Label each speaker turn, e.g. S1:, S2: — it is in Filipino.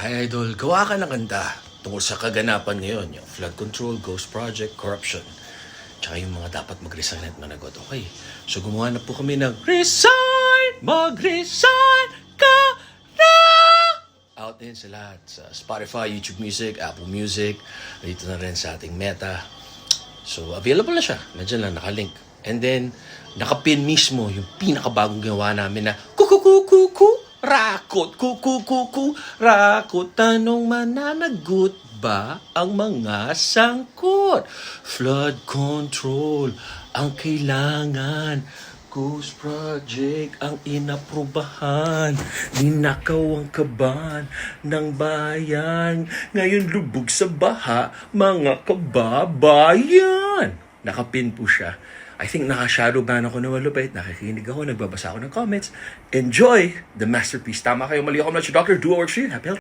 S1: Hi Idol, gawa ka ng kanta tungkol sa kaganapan ngayon, yung flood control, ghost project, corruption. Tsaka yung mga dapat mag-resign at managot. Okay, so gumawa na po kami ng Resign! Mag-resign ka na! Out din sa lahat. Sa Spotify, YouTube Music, Apple Music. Dito na rin sa ating Meta. So, available na siya. Nandiyan lang, nakalink. And then, nakapin mismo yung pinakabagong gawa namin na kukukukuku, rakot, kukukuku, rakot. Tanong mananagot ba ang mga sangkot? Flood control ang kailangan. Ghost Project ang inaprubahan Ninakaw ang kaban ng bayan Ngayon lubog sa baha mga kababayan Nakapin po siya I think naka-shadow ban ako na walupit Nakikinig ako, nagbabasa ako ng comments. Enjoy the masterpiece. Tama kayo, mali ako na si Dr. Duo Works for you Happy health